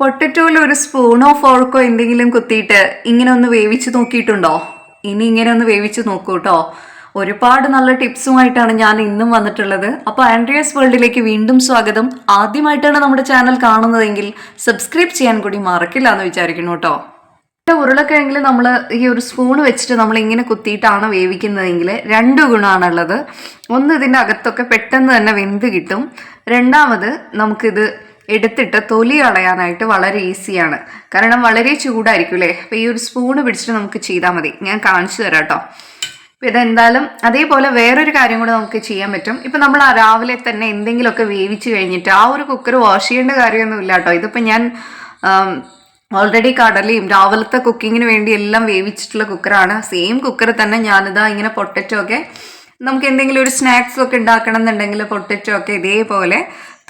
പൊട്ടറ്റോയിൽ ഒരു സ്പൂണോ ഫോർക്കോ എന്തെങ്കിലും കുത്തിയിട്ട് ഇങ്ങനെ ഒന്ന് വേവിച്ച് നോക്കിയിട്ടുണ്ടോ? ഇനി ഇങ്ങനെ ഒന്ന് വേവിച്ച് നോക്കൂ കേട്ടോ ഒരുപാട് നല്ല ടിപ്സുമായിട്ടാണ് ഞാൻ ഇന്നും വന്നിട്ടുള്ളത്. അപ്പോൾ ആൻഡ്രിയസ് വേൾഡിലേക്ക് വീണ്ടും സ്വാഗതം. ആദ്യമായിട്ടാണ് നമ്മുടെ ചാനൽ കാണുന്നതെങ്കിൽ സബ്സ്ക്രൈബ് ചെയ്യാൻ കൂടി മറക്കില്ല എന്ന് വിചാരിക്കുന്നു കേട്ടോ ഉരുളക്കിഴങ്ങിൽ നമ്മൾ ഈ ഒരു സ്പൂൺ വെച്ചിട്ട് നമ്മൾ ഇങ്ങനെ കുത്തിയിട്ടാണ് വേവിക്കുന്നതെങ്കിൽ രണ്ട് ഗുണമാണുള്ളത് ഒന്ന് ഇതിന്റെ അകത്തൊക്കെ പെട്ടെന്ന് തന്നെ വെന്ത് കിട്ടും. രണ്ടാമത് നമുക്കിത് എടുത്തിട്ട് തൊലി കളയാനായിട്ട് വളരെ ഈസിയാണ്. കാരണം വളരെ ചൂടായിരിക്കും അല്ലേ? അപ്പോൾ ഈ ഒരു സ്പൂണ് പിടിച്ചിട്ട് നമുക്ക് ചെയ്താൽ മതി. ഞാൻ കാണിച്ചു തരാം കേട്ടോ. അപ്പോൾ ഇതെന്തായാലും അതേപോലെ വേറൊരു കാര്യം കൂടെ നമുക്ക് ചെയ്യാൻ പറ്റും. ഇപ്പം നമ്മൾ ആ രാവിലെ തന്നെ എന്തെങ്കിലുമൊക്കെ വേവിച്ച് കഴിഞ്ഞിട്ട് ആ ഒരു കുക്കർ വാഷ് ചെയ്യേണ്ട കാര്യമൊന്നും ഇല്ല കേട്ടോ. ഇതിപ്പോൾ ഞാൻ ഓൾറെഡി കടലയും രാവിലത്തെ കുക്കിങ്ങിന് വേണ്ടി എല്ലാം വേവിച്ചിട്ടുള്ള കുക്കറാണ് സെയിം കുക്കർ തന്നെ ഞാനിതാ ഇങ്ങനെ പൊട്ടറ്റോ ഒക്കെ നമുക്ക് എന്തെങ്കിലും ഒരു സ്നാക്സ് ഒക്കെ ഉണ്ടാക്കണം എന്നുണ്ടെങ്കിൽ പൊട്ടറ്റോ ഒക്കെ ഇതേപോലെ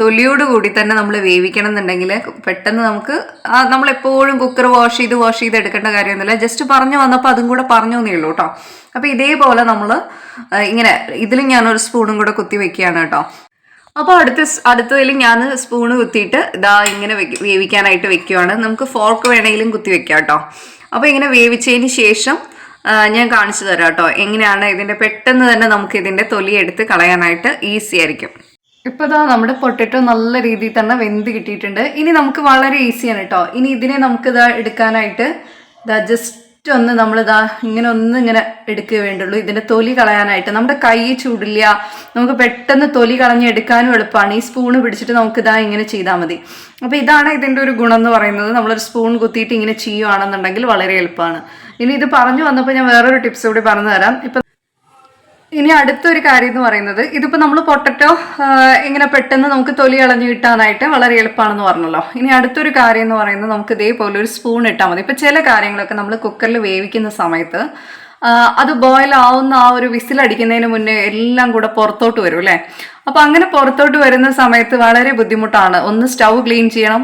തൊലിയോട് കൂടി തന്നെ നമ്മൾ വേവിക്കണം എന്നുണ്ടെങ്കിൽ പെട്ടെന്ന് നമുക്ക് നമ്മളെപ്പോഴും കുക്കർ വാഷ് ചെയ്ത് വാഷ് ചെയ്ത് എടുക്കേണ്ട കാര്യമൊന്നുമില്ല. ജസ്റ്റ് പറഞ്ഞു വന്നപ്പോൾ അതും കൂടെ പറഞ്ഞു എന്നേ ഉള്ളൂ കേട്ടോ. അപ്പോൾ ഇതേപോലെ നമ്മൾ ഇങ്ങനെ ഇതിലും ഞാനൊരു സ്പൂണും കൂടെ കുത്തി വെക്കുകയാണ് കേട്ടോ. അപ്പോൾ അടുത്ത അടുത്തതിൽ ഞാൻ സ്പൂണ് കുത്തിയിട്ട് ഇതാ ഇങ്ങനെ വെക്ക- വേവിക്കാനായിട്ട് വെക്കുവാണ്. നമുക്ക് ഫോർക്ക് വേണമെങ്കിലും കുത്തി വെക്കാം കേട്ടോ. അപ്പോൾ ഇങ്ങനെ വേവിച്ചതിന് ശേഷം ഞാൻ കാണിച്ചു തരാം കേട്ടോ. എങ്ങനെയാണ് ഇതിന്റെ പെട്ടെന്ന് തന്നെ നമുക്ക് ഇതിന്റെ തൊലി എടുത്ത് കളയാനായിട്ട് ഈസി ആയിരിക്കും. ഇപ്പോൾ ഇതാ നമ്മുടെ പൊട്ടറ്റോ നല്ല രീതിയിൽ തന്നെ വെന്ത് കിട്ടിയിട്ടുണ്ട്. ഇനി നമുക്ക് വളരെ ഈസിയാണ് കേട്ടോ ഇനി ഇതിനെ നമുക്ക് ഇതാ എടുക്കാനായിട്ട് ഇതാ ജസ്റ്റ് ഒന്ന് നമ്മൾ ഇതാ ഇങ്ങനെ ഒന്ന് ഇങ്ങനെ എടുക്കുക വേണ്ടുള്ളൂ. ഇതിന്റെ തൊലി കളയാനായിട്ട്. നമ്മുടെ കൈ ചൂടില്ല. നമുക്ക് പെട്ടെന്ന് തൊലി കളഞ്ഞ് എടുക്കാനും എളുപ്പമാണ് ഈ സ്പൂണ് പിടിച്ചിട്ട് നമുക്ക് ഇതാ ഇങ്ങനെ ചെയ്താൽ മതി. അപ്പോൾ ഇതാണ് ഇതിന്റെ ഒരു ഗുണം എന്ന് പറയുന്നത്. നമ്മളൊരു സ്പൂൺ കുത്തിയിട്ട് ഇങ്ങനെ ചെയ്യുകയാണെന്നുണ്ടെങ്കിൽ വളരെ എളുപ്പമാണ് ഇനി ഇത് പറഞ്ഞു വന്നപ്പോൾ ഞാൻ വേറൊരു ടിപ്സ് കൂടി പറഞ്ഞു തരാം. ഇപ്പം ഇനി അടുത്തൊരു കാര്യം എന്ന് പറയുന്നത് ഇതിപ്പോൾ നമ്മൾ പൊട്ടറ്റോ ഇങ്ങനെ പെട്ടെന്ന് നമുക്ക് തൊലി ഇളഞ്ഞു കിട്ടാനായിട്ട് വളരെ എളുപ്പമാണെന്ന് പറഞ്ഞല്ലോ. ഇനി അടുത്തൊരു കാര്യം എന്ന് പറയുന്നത് നമുക്ക് ഇതേപോലെ ഒരു സ്പൂൺ ഇട്ടാൽ മതി. ഇപ്പോൾ ചില കാര്യങ്ങളൊക്കെ നമ്മൾ കുക്കറിൽ വേവിക്കുന്ന സമയത്ത് അത് ബോയിൽ ആവുന്ന ആ ഒരു വിസിലടിക്കുന്നതിന് മുന്നേ എല്ലാം കൂടെ പുറത്തോട്ട് വരും അല്ലേ? അപ്പോൾ അങ്ങനെ പുറത്തോട്ട് വരുന്ന സമയത്ത് വളരെ ബുദ്ധിമുട്ടാണ്. ഒന്ന് സ്റ്റൗ ക്ലീൻ ചെയ്യണം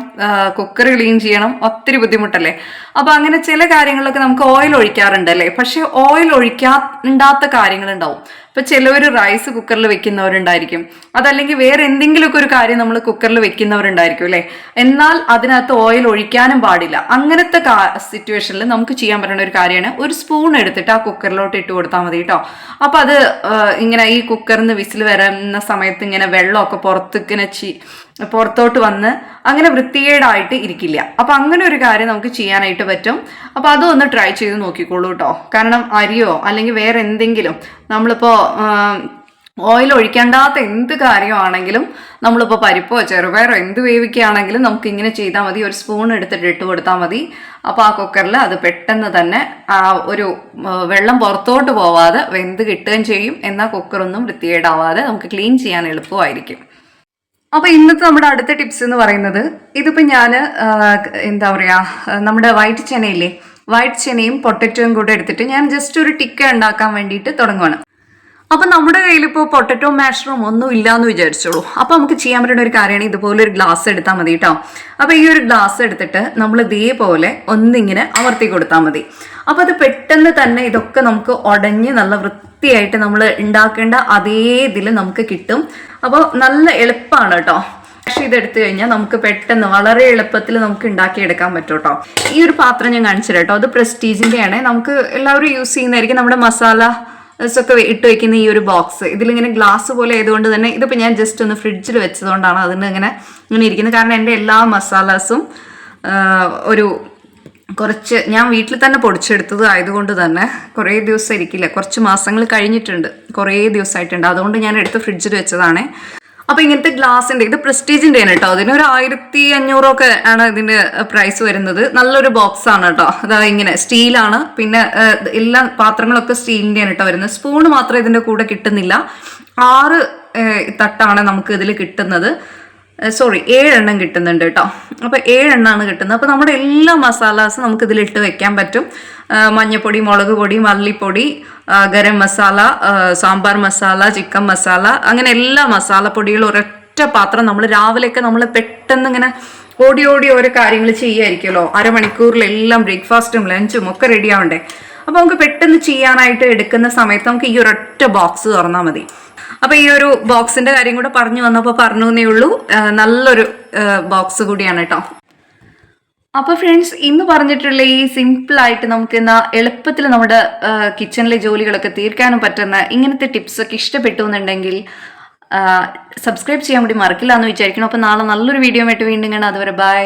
കുക്കർ ക്ലീൻ ചെയ്യണം ഒത്തിരി ബുദ്ധിമുട്ടല്ലേ? അപ്പൊ അങ്ങനെ ചില കാര്യങ്ങളിലൊക്കെ നമുക്ക് ഓയിൽ ഒഴിക്കാറുണ്ട് അല്ലേ പക്ഷെ ഓയിൽ ഒഴിക്കാണ്ടാത്ത കാര്യങ്ങളുണ്ടാവും. ഇപ്പൊ ചിലവർ റൈസ് കുക്കറിൽ വെക്കുന്നവരുണ്ടായിരിക്കും. അതല്ലെങ്കിൽ വേറെ എന്തെങ്കിലുമൊക്കെ ഒരു കാര്യം നമ്മൾ കുക്കറിൽ വെക്കുന്നവരുണ്ടായിരിക്കും അല്ലേ? എന്നാൽ അതിനകത്ത് ഓയിൽ ഒഴിക്കാനും പാടില്ല. അങ്ങനത്തെ സിറ്റുവേഷനിൽ നമുക്ക് ചെയ്യാൻ പറ്റുന്ന ഒരു കാര്യമാണ് ഒരു സ്പൂൺ എടുത്തിട്ട് ആ കുക്കറിലോട്ട് ഇട്ട് കൊടുത്താൽ മതി കേട്ടോ. അപ്പൊ അത് ഇങ്ങനെ ഈ കുക്കറിന്ന് വിസിൽ വരുന്ന സമയത്ത് ഇങ്ങനെ വെള്ളമൊക്കെ പുറത്തിങ്ങനെ ചി പുറത്തോട്ട് വന്ന് അങ്ങനെ വൃത്തികേടായിട്ട് ഇരിക്കില്ല. അപ്പൊ അങ്ങനെ ഒരു കാര്യം നമുക്ക് ചെയ്യാനായിട്ട് പറ്റും. അപ്പൊ അതൊന്ന് ട്രൈ ചെയ്ത് നോക്കിക്കോളൂ കേട്ടോ കാരണം അരിയോ അല്ലെങ്കിൽ വേറെ എന്തെങ്കിലും നമ്മളിപ്പോ ഓയിൽ ഒഴിക്കേണ്ടാത്ത എന്ത് കാര്യമാണെങ്കിലും നമ്മളിപ്പോൾ പരിപ്പോ ചെറുപയറോ എന്ത് വേവിക്കുകയാണെങ്കിലും നമുക്ക് ഇങ്ങനെ ചെയ്താൽ മതി. ഒരു സ്പൂൺ എടുത്തിട്ട് ഇട്ട് കൊടുത്താൽ മതി. അപ്പോൾ ആ കുക്കറിൽ അത് പെട്ടെന്ന് തന്നെ ആ ഒരു വെള്ളം പുറത്തോട്ട് പോവാതെ വെന്ത് കിട്ടുകയും ചെയ്യും. എന്നാൽ കുക്കറൊന്നും വൃത്തികേടാവാതെ നമുക്ക് ക്ലീൻ ചെയ്യാൻ എളുപ്പമായിരിക്കും. അപ്പോൾ ഇന്നത്തെ നമ്മുടെ അടുത്ത ടിപ്സ് എന്ന് പറയുന്നത് ഇതിപ്പോൾ ഞാൻ എന്താ പറയാ നമ്മുടെ വൈറ്റ് ചെനയില്ലേ? വൈറ്റ് ചെനയും പൊട്ടറ്റോയും കൂടെ എടുത്തിട്ട് ഞാൻ ജസ്റ്റ് ഒരു ടിക്ക ഉണ്ടാക്കാൻ വേണ്ടിയിട്ട് തുടങ്ങുവാണ്. അപ്പൊ നമ്മുടെ കയ്യിൽ ഇപ്പോൾ പൊട്ടറ്റോ മാഷറും ഒന്നും ഇല്ല എന്ന് വിചാരിച്ചോളൂ. അപ്പൊ നമുക്ക് ചെയ്യാൻ പറ്റുന്ന ഒരു കാര്യമാണ് ഇതുപോലെ ഒരു ഗ്ലാസ് എടുത്താൽ മതി കേട്ടോ അപ്പൊ ഈ ഒരു ഗ്ലാസ് എടുത്തിട്ട് നമ്മൾ ഇതേപോലെ ഒന്നിങ്ങനെ അമർത്തി കൊടുത്താൽ മതി. അപ്പൊ അത് പെട്ടെന്ന് തന്നെ ഇതൊക്കെ നമുക്ക് ഉടഞ്ഞ് നല്ല വൃത്തിയായിട്ട് നമ്മൾ ഉണ്ടാക്കേണ്ട അതേ ഇതിൽ നമുക്ക് കിട്ടും. അപ്പോൾ നല്ല എളുപ്പമാണ് കേട്ടോ പക്ഷേ ഇതെടുത്തു കഴിഞ്ഞാൽ നമുക്ക് പെട്ടെന്ന് വളരെ എളുപ്പത്തിൽ നമുക്ക് ഉണ്ടാക്കിയെടുക്കാൻ പറ്റും കേട്ടോ ഈ ഒരു പാത്രം ഞാൻ കാണിച്ചു കേട്ടോ അത് പ്രസ്റ്റീജിന്റെ ആണ് നമുക്ക് എല്ലാവരും യൂസ് ചെയ്യുന്നതായിരിക്കും നമ്മുടെ മസാല ഒക്കെ ഇട്ട് വെക്കുന്ന ഈ ഒരു ബോക്സ് ഇതിലിങ്ങനെ ഗ്ലാസ് പോലെ ആയതുകൊണ്ട് തന്നെ ഇതിപ്പോൾ ഞാൻ ജസ്റ്റ് ഒന്ന് ഫ്രിഡ്ജിൽ വെച്ചതുകൊണ്ടാണ് അതിന് ഇങ്ങനെ ഇങ്ങനെ ഇരിക്കുന്നത്. കാരണം എന്റെ എല്ലാ മസാലാസും ഒരു കുറച്ച് ഞാൻ വീട്ടിൽ തന്നെ പൊടിച്ചെടുത്തത് ആയതുകൊണ്ട് തന്നെ കുറേ ദിവസം ഇരിക്കില്ല. കുറച്ച് മാസങ്ങൾ കഴിഞ്ഞിട്ടുണ്ട്. കുറേ ദിവസമായിട്ടുണ്ട് അതുകൊണ്ട് ഞാൻ എടുത്ത് ഫ്രിഡ്ജിൽ വെച്ചതാണ്. അപ്പൊ ഇങ്ങനത്തെ ഗ്ലാസിന്റെ ഇത് പ്രസ്റ്റീജിന്റെ ആണ് കേട്ടോ. അതിന് ഒരു ആയിരത്തി അഞ്ഞൂറൊക്കെ ആണ് ഇതിന്റെ പ്രൈസ് വരുന്നത്. നല്ലൊരു ബോക്സ് ആണ് കേട്ടോ. അതായത് ഇങ്ങനെ സ്റ്റീലാണ് പിന്നെ എല്ലാ പാത്രങ്ങളൊക്കെ സ്റ്റീലിന്റെ ആണ് കേട്ടോ വരുന്നത്. സ്പൂൺ മാത്രം ഇതിന്റെ കൂടെ കിട്ടുന്നില്ല. ആറ് തട്ടാണ് നമുക്ക് ഇതിൽ കിട്ടുന്നത്. സോറി ഏഴെണ്ണം കിട്ടുന്നുണ്ട് കേട്ടോ അപ്പോൾ ഏഴെണ്ണമാണ് കിട്ടുന്നത്. അപ്പോൾ നമ്മുടെ എല്ലാ മസാലാസും നമുക്ക് ഇതിലിട്ട് വെക്കാൻ പറ്റും. മഞ്ഞപ്പൊടി മുളക് പൊടി മല്ലിപ്പൊടി ഗരം മസാല സാമ്പാർ മസാല ചിക്കൻ മസാല അങ്ങനെ എല്ലാ മസാലപ്പൊടികളും ഒരൊറ്റ പാത്രം നമ്മൾ രാവിലെയൊക്കെ നമ്മൾ പെട്ടെന്ന് ഇങ്ങനെ ഓടി ഓടി ഓരോ കാര്യങ്ങൾ ചെയ്യായിരിക്കുമല്ലോ. അരമണിക്കൂറിലെല്ലാം ബ്രേക്ക്ഫാസ്റ്റും ലഞ്ചും ഒക്കെ റെഡി ആവണ്ടേ. അപ്പോൾ നമുക്ക് പെട്ടെന്ന് ചെയ്യാനായിട്ട് എടുക്കുന്ന സമയത്ത് നമുക്ക് ഈ ഒരൊറ്റ ബോക്സ് തുറന്നാൽ മതി. അപ്പൊ ഈ ഒരു ബോക്സിന്റെ കാര്യം കൂടെ പറഞ്ഞു വന്നപ്പോൾ പറഞ്ഞു എന്നേ ഉള്ളൂ. നല്ലൊരു ബോക്സ് കൂടിയാണ് കേട്ടോ. അപ്പോൾ ഫ്രണ്ട്സ് ഇന്ന് പറഞ്ഞിട്ടുള്ള ഈ സിമ്പിളായിട്ട് നമുക്ക് ഇന്ന് എളുപ്പത്തിൽ നമ്മുടെ കിച്ചണിലെ ജോലികളൊക്കെ തീർക്കാനും പറ്റുന്ന ഇങ്ങനത്തെ ടിപ്സൊക്കെ ഇഷ്ടപ്പെട്ടു എന്നുണ്ടെങ്കിൽ സബ്സ്ക്രൈബ് ചെയ്യാൻ വേണ്ടി മറക്കില്ല എന്ന് വിചാരിക്കണം അപ്പോൾ നാളെ നല്ലൊരു വീഡിയോ ആയിട്ട് വീണ്ടും കാണാം. അതുവരെ ബൈ